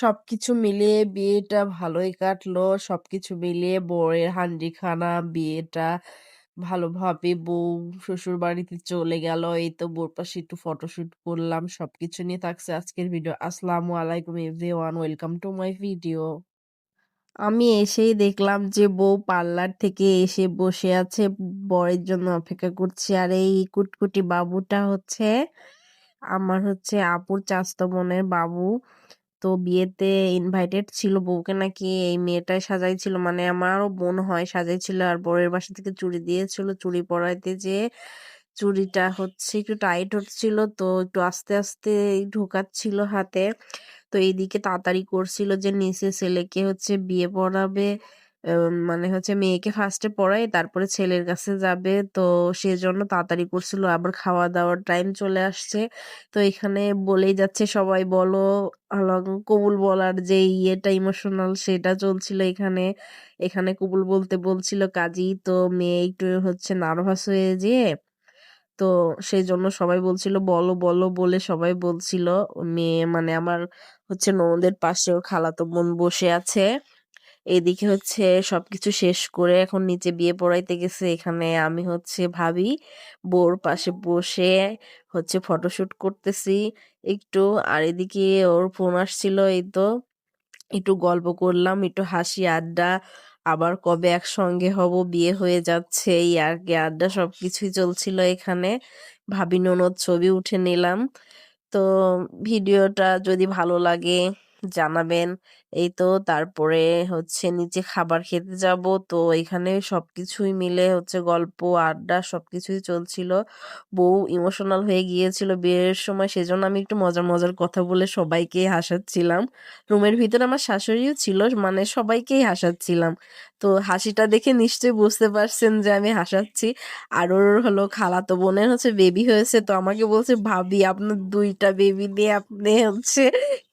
সবকিছু মিলিয়ে বিয়েটা ভালোই কাটলো। সবকিছু মিলিয়ে বউয়ের হান্ডিখানা, বিয়েটা ভালোভাবে বউ শ্বশুরবাড়িতে চলে গেল। এই তো বউর পাশে একটু ফটোশুট করলাম। সবকিছু নিয়ে থাকছে আজকের ভিডিও। আসসালামু আলাইকুম everyone, welcome to my video. আমি এসেই দেখলাম যে বউ পার্লার থেকে এসে বসে আছে বরের জন্য অপেক্ষা করছে। আর এই কুটকুটি বাবুটা হচ্ছে আমার হচ্ছে আপুর চাচাতো বোনের বাবু। তো বিয়েতে ইনভাইটেড ছিল বউকে নাকি এই মেয়েটাই সাজাইছিল? মানে আমারও বোন হয় সাজাইছিল আর বরের বাসা থেকে চুড়ি দিয়েছিল। চুড়ি পরাইতে যে চুড়িটা হচ্ছে একটু টাইট হচ্ছিল, তো একটু আস্তে আস্তে ঢোকাচ্ছিল হাতে। তো এইদিকে তাড়াতাড়ি করছিল যে নিচে ছেলেকে হচ্ছে বিয়ে পড়াবে। মানে হচ্ছে মেয়েকে ফার্স্টে পড়ায়, তারপরে ছেলের কাছে যাবে। তো সেজন্য তাড়াতাড়ি করছিল, আবার খাওয়া দাওয়ার টাইম চলে আসছে। তো এখানে বলেই যাচ্ছে সবাই, বলো। কবুল বলার যে ইয়েটা ইমোশনাল সেটা চলছিল এখানে। এখানে কবুল বলতে বলছিল কাজী, তো মেয়ে একটু হচ্ছে নার্ভাস হয়ে যেয়ে। তো সেই জন্য সবাই বলছিল, বলো বলো, বলে সবাই বলছিল। মেয়ে মানে আমার হচ্ছে ননদের পাশেও খালাতো বোন বসে আছে। এদিকে হচ্ছে সবকিছু শেষ করে এখন নিচে বিয়ে পড়াইতে গেছে। এখানে আমি হচ্ছে ভাবি বোর পাশে বসে হচ্ছে ফটোশুট করতেছি একটু। আর এদিকে ওর ফোন আসছিল এই তো একটু গল্প করলাম, একটু হাসি আড্ডা। আবার কবে একসঙ্গে হব, বিয়ে হয়ে যাচ্ছে, এই আর কি আড্ডা সবকিছুই চলছিল এখানে। ভাবি ননদ ছবি উঠে নিলাম। তো ভিডিওটা যদি ভালো লাগে জানাবেন। এই তো তারপরে হচ্ছে নিচে খাবার খেতে যাব। তো এখানে সবকিছুই মিলে হচ্ছে গল্প, আড্ডা সবকিছুই চলছিল। বউ ইমোশনাল হয়ে গিয়েছিল বিয়ের সময়, সেজন্য আমি একটু মজার মজার কথা বলে সবাইকে হাসাচ্ছিলাম। রুমের ভিতরে আমার শাশুড়িও ছিল মানে সবাইকেই হাসাচ্ছিলাম। তো হাসিটা দেখে নিশ্চয়ই বুঝতে পারছেন যে আমি হাসাচ্ছি। আর ওর হলো খালাতো বোনের হচ্ছে বেবি হয়েছে, তো আমাকে বলছে, ভাবি, আপনার দুইটা বেবি নিয়ে আপনি হচ্ছে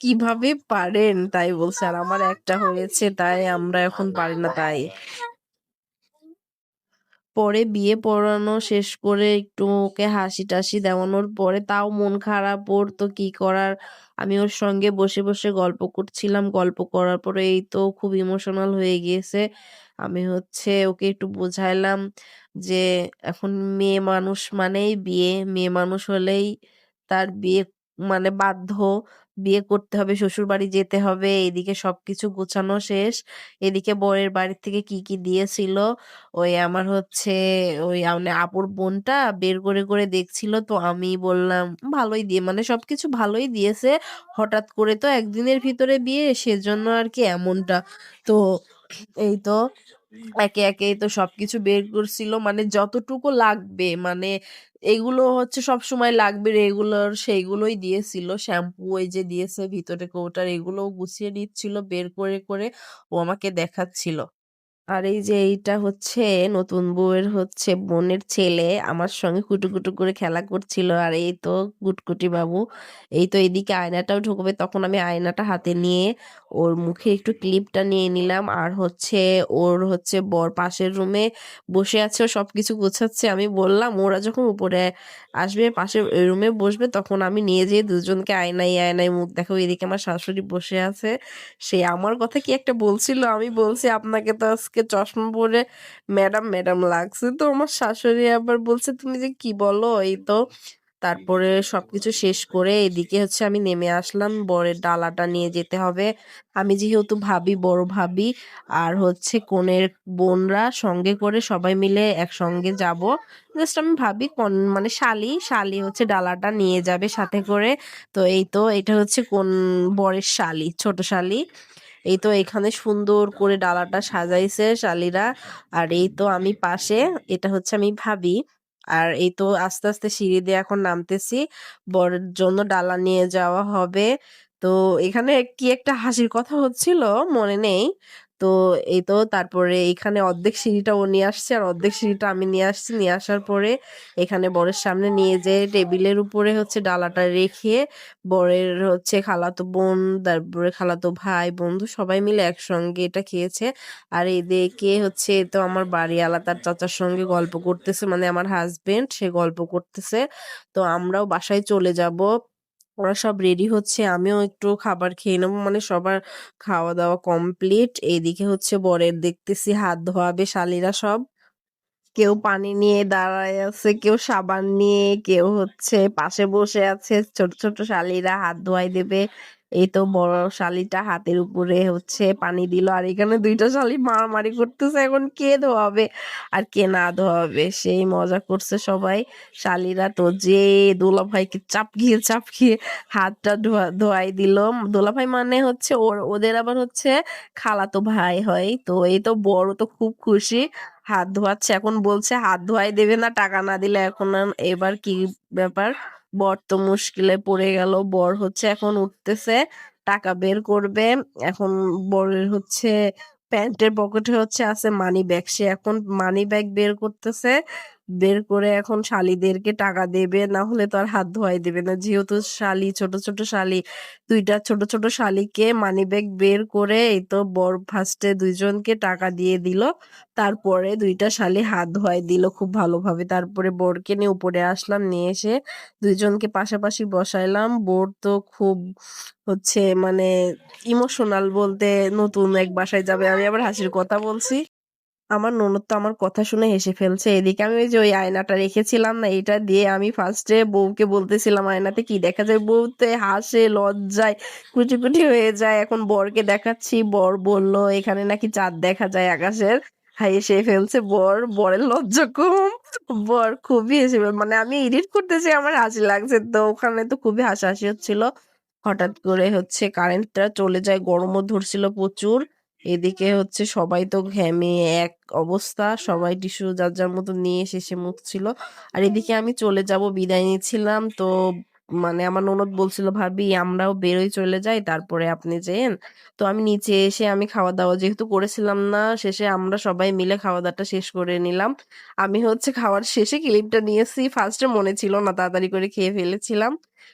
কীভাবে পারেন? তাই বলছে আর আমার একটা হয়েছে তাই আমরা এখন পারি না তাই পরে বিয়ে পড়ানো শেষ করে একটু ওকে হাসি-টাসি দেওয়ানোর পরে তাও মন খারাপ ওর তো কি করার। আমি ওর সঙ্গে বসে, বসে গল্প করছিলাম। গল্প করার পরে এই তো খুব ইমোশনাল হয়ে গিয়েছে। আমি হচ্ছে ওকে একটু বোঝাইলাম যে এখন মেয়ে মানুষ মানেই বিয়ে। মেয়ে মানুষ হলেই তার বিয়ে মানে বাধ্য। বিয়ে করতে হবে, শ্বশুরবাড়ি যেতে হবে। এদিকে সবকিছু গোছানো শেষ। এদিকে বরের বাড়ি থেকে কি, কি দিয়েছিল ওই আমার হচ্ছে ওই মানে আপুর বোনটা বের করে, করে দেখছিল। তো আমি বললাম, "ভালোই দিয়ে" মানে সবকিছু ভালোই দিয়েছে। হঠাৎ করে তো একদিনের ভিতরে বিয়ে সেজন্য আর কি এমনটা। তো এই তো একে, একে তো সবকিছু বের করছিল। মানে যতটুকু লাগবে মানে এগুলো হচ্ছে সব সময় লাগবে রেগুলার সেইগুলোই দিয়েছিল। শ্যাম্পু ওই যে দিয়েছে ভিতরে কৌটার এগুলোও গুছিয়ে নিচ্ছিল বের করে, করে ও আমাকে দেখাচ্ছিল। আর এই যে এইটা হচ্ছে নতুন বউয়ের হচ্ছে বোনের ছেলে আমার সঙ্গে কুটুকুটু করে খেলা করছিল আর এই তো গুটকুটি বাবু, এই তো এদিকে আয়নাটাও ঢুকবে। তখন আমি আয়নাটা হাতে নিয়ে ওর মুখে একটু ক্লিপটা নিয়ে নিলাম আর হচ্ছে ওর হচ্ছে বর পাশের রুমে বসে আছে, ও সব কিছু গোছাচ্ছে। আমি বললাম, ওরা যখন উপরে আসবে পাশে রুমে বসবে, তখন আমি নিয়ে যেয়ে দুজনকে আয়নায় আয়নায় মুখ দেখাবো। এদিকে আমার শাশুড়ি বসে আছে, সে আমার কথা কি একটা বলছিল? আমি বলছি, আপনাকে তো আজকে চশমা পরে, ম্যাডাম ম্যাডাম লাগছে তো। আমার শাশুড়ি আবার বলছে, তুমি যে কি বলো? এই তো, তারপরে সবকিছু শেষ করে এদিকে হচ্ছে আমি নেমে আসলাম, বরের ডালাটা নিয়ে যেতে হবে। আমি যেহেতু ভাবি, বড় ভাবি, আর হচ্ছে কনের বোনরা সঙ্গে করে সবাই মিলে একসঙ্গে যাব। জাস্ট আমি ভাবি, কোন মানে শালি শালি হচ্ছে ডালাটা নিয়ে যাবে সাথে করে। তো এই তো, এটা হচ্ছে কোন বরের শালি, ছোট শালি। এই তো এখানে সুন্দর করে ডালাটা সাজাইছে শালিরা। আর এই তো আমি পাশে, এটা হচ্ছে আমি ভাবি। আর এই তো আস্তে আস্তে সিঁড়ি দিয়ে এখন নামতেছি। বরের জন্য ডালা নিয়ে যাওয়া হবে। তো এখানে কি একটা হাসির কথা হচ্ছিল, মনে নেই। তো এই তো তারপরে এখানে অর্ধেক সিঁড়িটা ও নিয়ে আসছে আর অর্ধেক সিঁড়িটা আমি নিয়ে আসছি। নিয়ে আসার পরে এখানে বরের সামনে নিয়ে যেয়ে টেবিলের উপরে হচ্ছে ডালাটা রেখে বরের হচ্ছে খালাতো বোন, তারপরে খালাতো ভাই, বন্ধু সবাই মিলে একসঙ্গে এটা খেয়েছে। আর এদিকে হচ্ছে তো আমার বাড়িওয়ালা তার চাচার সঙ্গে গল্প করতেছে মানে আমার হাজবেন্ড সে গল্প করতেছে। তো আমরাও বাসায় চলে যাব। ওরা সব রেডি হচ্ছে। আমিও একটু খাবার খেয়ে নেব। মানে সবার খাওয়া-দাওয়া কমপ্লিট। এইদিকে হচ্ছে বরের দেখতেছি হাত ধোয়াবে শালিরা সব। কেউ পানি নিয়ে দাঁড়ায় আছে, কেউ সাবান নিয়ে, কেউ হচ্ছে পাশে বসে আছে। ছোট, ছোট শালিরা হাত ধোয়াই দেবে। এই তো বড় শালিটা হাতের উপরে হচ্ছে পানি দিল। আর এখানে দুইটা শালি মারামারি করতেছে এখন কে ধোয়াবে আর কে না ধোয়াবে। সেই মজা করছে সবাই। শালিরা তো যেয়ে দোলাভাইকে চাপকিয়ে, চাপকিয়ে হাতটা ধোয়া ধোয়াই দিল। দোলা ভাই মানে হচ্ছে ওর ওদের আবার হচ্ছে খালাতো ভাই হয়। তো এই তো বড় তো খুব খুশি। হাত ধোয়াচ্ছে। এখন বলছে হাত ধোয়াই দেবে না টাকা না দিলে এখন এবার কি ব্যাপার? বর তো মুশকিলে পড়ে গেল। বর হচ্ছে এখন উঠতেছে। টাকা বের করবে। এখন বরের হচ্ছে প্যান্টের পকেটে হচ্ছে আছে মানি ব্যাগ। সে এখন মানি ব্যাগ বের করতেছে। বের করে এখন শালিদেরকে টাকা দেবে। না হলে তো আর হাত ধোয়াই দেবে না। যেহেতু শালি ছোট, ছোট শালি দুইটা ছোট, ছোট শালিকে মানি ব্যাগ বের করে এই তো বর ফার্স্টে দুইজনকে টাকা দিয়ে দিল। তারপরে দুইটা শালি হাত ধোয়াই দিল খুব ভালোভাবে। তারপরে বরকে নিয়ে উপরে আসলাম। নিয়ে এসে দুইজনকে পাশাপাশি বসাইলাম। বর তো খুব হচ্ছে মানে ইমোশনাল বলতে নতুন এক বাসায় যাবে। আমি আবার হাসির কথা বলছি। আমার ননদ তো আমার কথা শুনে হেসে ফেলছে। এদিকে আমি ওই যে ওই আয়নাটা রেখেছিলাম না? এটা দিয়ে আমি ফার্স্টে বউকে বলতেছিলাম আয়নাতে কি দেখা যায়? বউ তো হাসে লজ্জায় কুটি, কুটি হয়ে যায়। এখন বরকে দেখাচ্ছি। বর বলল এখানে নাকি চাঁদ দেখা যায় আকাশের। হেসে ফেলছে বর। বরের লজ্জা কম। বর খুবই হেসে মানে আমি এডিট করতেছি আমার হাসি লাগছে। তো ওখানে তো খুবই হাসাহাসি হচ্ছিল। হঠাৎ করে হচ্ছে কারেন্টটা চলে যায়। গরমও ধরছিল প্রচুর। এদিকে হচ্ছে সবাই তো ঘ্যামে এক অবস্থা। সবাই টিস্যু যার, যার মতো নিয়ে শেষে মুছছিল। আর এদিকে আমি চলে যাব বিদায় নিচ্ছিলাম। তো মানে আমার ননদ বলছিল, "ভাবি আমরাও বেরোই চলে যাই তারপরে আপনি যেয়েন।" তো আমি নিচে এসে আমি খাওয়া-দাওয়া যেহেতু করেছিলাম না, শেষে আমরা সবাই মিলে খাওয়া-দাওয়াটা শেষ করে নিলাম। আমি হচ্ছে খাওয়ার শেষে ক্লিপটা নিয়েছি। ফার্স্টে মনে ছিল না। তাড়াতাড়ি করে খেয়ে ফেলেছিলাম।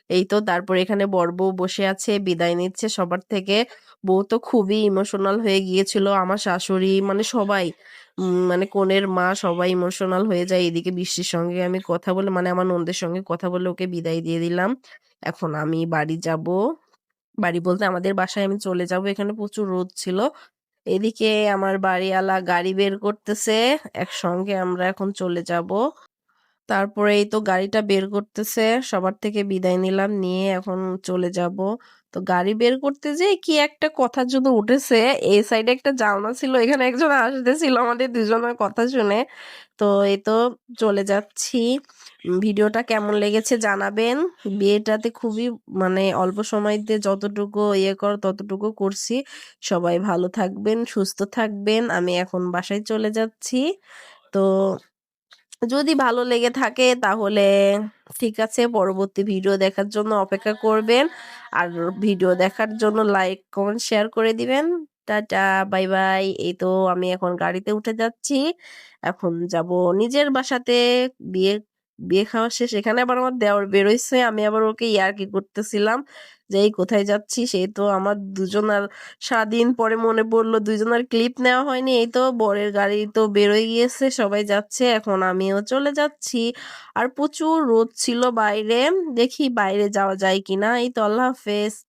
এই তো তারপরে এখানে বর-বউ বসে আছে। বিদায় নিচ্ছে সবার থেকে। বউ তো খুবই ইমোশনাল হয়ে গিয়েছিল। আমার শাশুড়ি মানে সবাই মানে কনের মা সবাই ইমোশনাল হয়ে যায়। এদিকে বৃষ্টির সঙ্গে আমি কথা বলে মানে আমার ননদের সঙ্গে কথা বলে ওকে বিদায় দিয়ে দিলাম। এখন আমি বাড়ি যাব। বাড়ি বলতে আমাদের বাসায় আমি চলে যাব। এখানে প্রচুর রোদ ছিল। এদিকে আমার বাড়িওয়ালা গাড়ি বের করতেছে। একসঙ্গে আমরা এখন চলে যাব। তারপরে এই তো গাড়িটা বের করতেছে। সবার থেকে বিদায় নিলাম। নিয়ে এখন চলে যাব। তো গাড়ি বের করতে যেয়ে কি একটা কথা শুধু উঠেছে। এই সাইডে একটা জানলা ছিল। এখানে একজন আসতেছিল আমাদের দুজনের কথা শুনে। তো এই তো চলে যাচ্ছি। ভিডিওটা কেমন লেগেছে জানাবেন। বিয়েটাতে খুবই মানে অল্প সময়তে যতটুকু ইয়ে কর ততটুকু করছি। সবাই ভালো থাকবেন, সুস্থ থাকবেন। আমি এখন বাসায় চলে যাচ্ছি। তো যদি ভালো লেগে থাকে তাহলে ঠিক আছে। পরবর্তী ভিডিও দেখার জন্য অপেক্ষা করবেন। আর ভিডিও দেখার জন্য লাইক, কমেন্ট, শেয়ার করে দিবেন। Tata, bye, bye. এই তো আমি এখন গাড়িতে উঠে যাচ্ছি। এখন যাব নিজের বাসাতে। বিয়ে বিয়ে খাওয়া শেষ। এখানে আবার আমার দেওয়ার বেরোইছে। আমি আবার ওকে ইয়ার্কি করতেছিলাম যে, "এই কোথায় যাচ্ছি?" সে তো আমার দুজনার সারাদিন পরে মনে পড়ল ২ জনের ক্লিপ নেওয়া হয়নি। এই তো বরের গাড়ি তো বেরোয় গিয়েছে। সবাই যাচ্ছে। এখন আমিও চলে যাচ্ছি। আর প্রচুর রোদ ছিল বাইরে। দেখি বাইরে যাওয়া যায় কিনা। এই তো আল্লাহ হাফেজ।